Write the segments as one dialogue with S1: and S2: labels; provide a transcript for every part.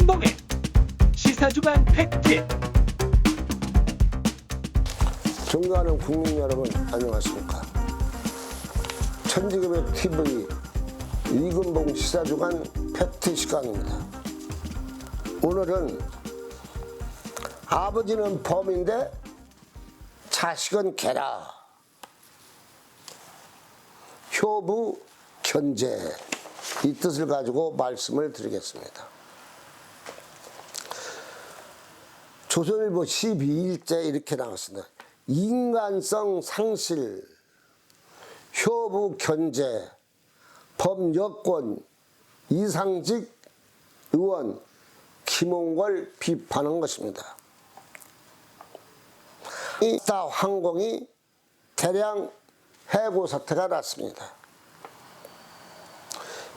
S1: 이근봉의 시사주간 팩트.
S2: 존경하는 국민 여러분 안녕하십니까? 천지개벽 TV 이근봉 시사주간 팩트 시간입니다. 오늘은 아버지는 범인데 자식은 개라. 효부 견제. 이 뜻을 가지고 말씀을 드리겠습니다 조선일보 12일째 이렇게 나왔습니다. 인간성 상실, 효부 견제, 범여권, 이상직 의원 김홍걸 비판한 것입니다. 이따 항공이 대량 해고 사태가 났습니다.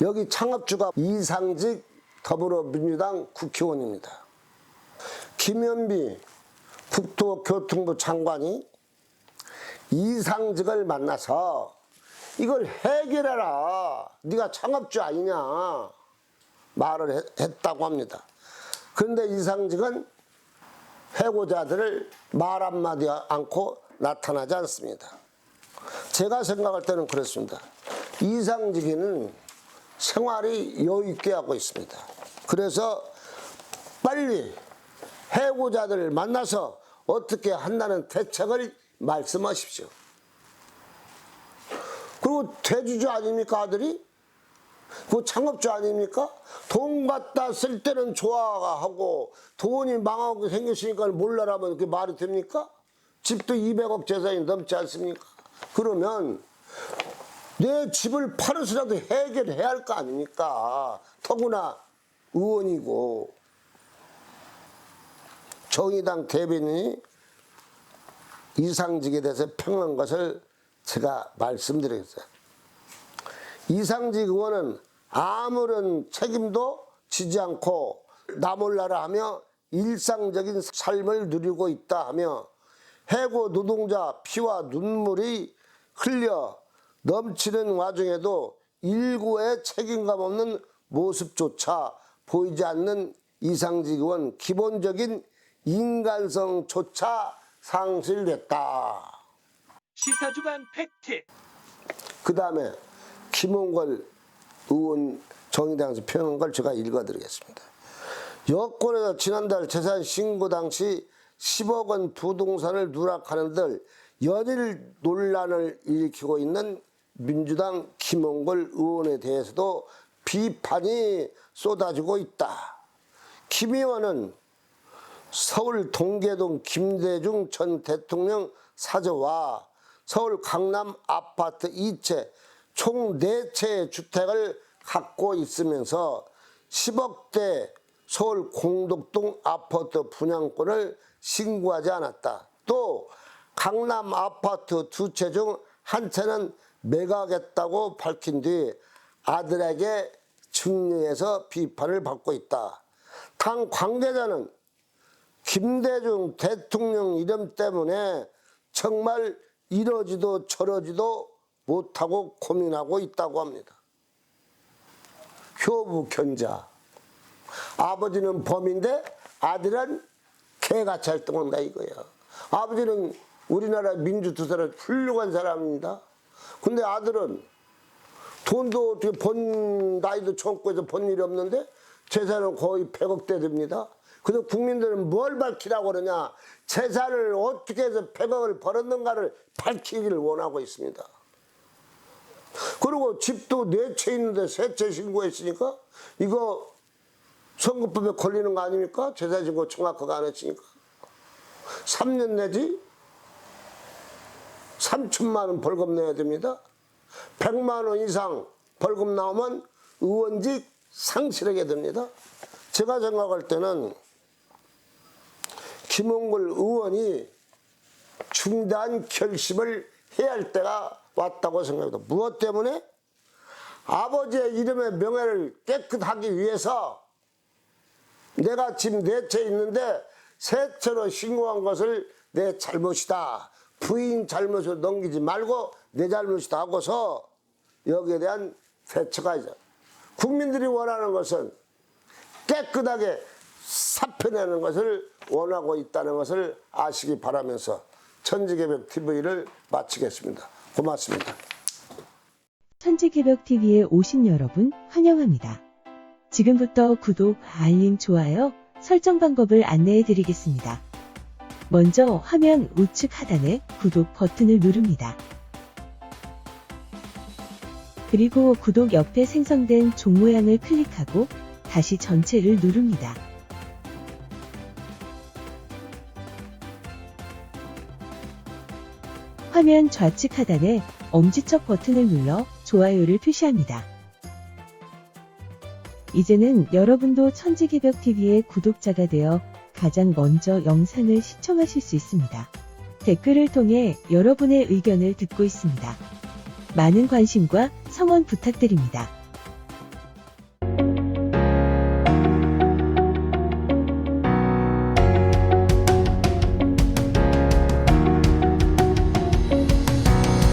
S2: 여기 창업주가 이상직 더불어민주당 국회의원입니다. 김현비 국토교통부 장관이 이상직을 만나서 이걸 해결해라. 네가 창업주 아니냐 말을 했- 했다고 합니다. 그런데 이상직은 해고자들을 말 한마디 않고 나타나지 않습니다. 제가 생각할 때는 그렇습니다. 이상직이는 생활이 여유 있게 하고 있습니다. 그래서 빨리 해고자들을 만나서 어떻게 한다는 대책을 말씀하십시오. 그리고 대주주 아닙니까 아들이? 그 창업주 아닙니까? 돈 갖다 쓸 때는 좋아하고 돈이 망하고 생겼으니까 몰라라면 그게 말이 됩니까? 집도 200억 재산이 넘지 않습니까? 그러면 내 집을 팔아서라도 해결해야 할 거 아닙니까? 더구나 의원이고 정의당 대변인이 이상직에 대해서 평한 것을 제가 말씀드리겠어요. 이상직 의원은 아무런 책임도 지지 않고 나 몰라라 하며 일상적인 삶을 누리고 있다 하며 해고 노동자 피와 눈물이 흘려 넘치는 와중에도 일구의 책임감 없는 모습조차 보이지 않는 이상직 의원 기본적인 인간성조차 상실됐다.
S1: 시사주간 팩트
S2: 그 다음에 김홍걸 의원 정의당에서 표현한 걸 제가 읽어드리겠습니다. 여권에서 지난달 재산 신고 당시 10억 원 부동산을 누락하는 들 연일 논란을 일으키고 있는 민주당 김홍걸 의원에 대해서도 비판이 쏟아지고 있다. 김 의원은 서울 동계동 김대중 전 대통령 사저와 서울 강남 아파트 2채 총 4채의 주택을 갖고 있으면서 10억대 서울 공덕동 아파트 분양권을 신고하지 않았다. 또 강남 아파트 두 채 중 한 채는 매각했다고 밝힌 뒤 아들에게 증여해서 비판을 받고 있다. 당 관계자는 김대중 대통령 이름 때문에 정말 이러지도 저러지도 못하고 고민하고 있다고 합니다. 효부 견자. 아버지는 범인데 아들은 개같이 활동한다 이거야. 아버지는 우리나라 민주투사를 훌륭한 사람입니다. 근데 아들은 돈도 어떻게 번 나이도 젊고 해서 번 일이 없는데 재산은 거의 100억대 됩니다. 근데 국민들은 뭘 밝히라고 그러냐 재산을 어떻게 해서 100억을 벌었는가를 밝히기를 원하고 있습니다. 그리고 집도 네 채 있는데 세 채 신고했으니까 이거 선거법에 걸리는 거 아닙니까? 재산신고 정확하게 안 했으니까 3년 내지 3천만 원 벌금 내야 됩니다. 100만 원 이상 벌금 나오면 의원직 상실하게 됩니다. 제가 생각할 때는 김홍걸 의원이 중대한 결심을 해야 할 때가 왔다고 생각합니다. 무엇 때문에? 아버지의 이름의 명예를 깨끗하기 위해서 내가 지금 네채 있는데 세 채로 신고한 것을 내 잘못이다. 부인 잘못을 넘기지 말고 내 잘못이다 하고서 여기에 대한 대처가 있어. 국민들이 원하는 것은 깨끗하게 사표내는 것을 원하고 있다는 것을 아시기 바라면서 천지개벽 TV를 마치겠습니다. 고맙습니다.
S3: 천지개벽 TV에 오신 여러분 환영합니다. 지금부터 구독, 알림, 좋아요, 설정 방법을 안내해 드리겠습니다. 먼저 화면 우측 하단에 구독 버튼을 누릅니다. 그리고 구독 옆에 생성된 종 모양을 클릭하고 다시 전체를 누릅니다. 화면 좌측 하단에 엄지척 버튼을 눌러 좋아요를 표시합니다. 이제는 여러분도 천지개벽TV의 구독자가 되어 가장 먼저 영상을 시청하실 수 있습니다. 댓글을 통해 여러분의 의견을 듣고 있습니다. 많은 관심과 성원 부탁드립니다.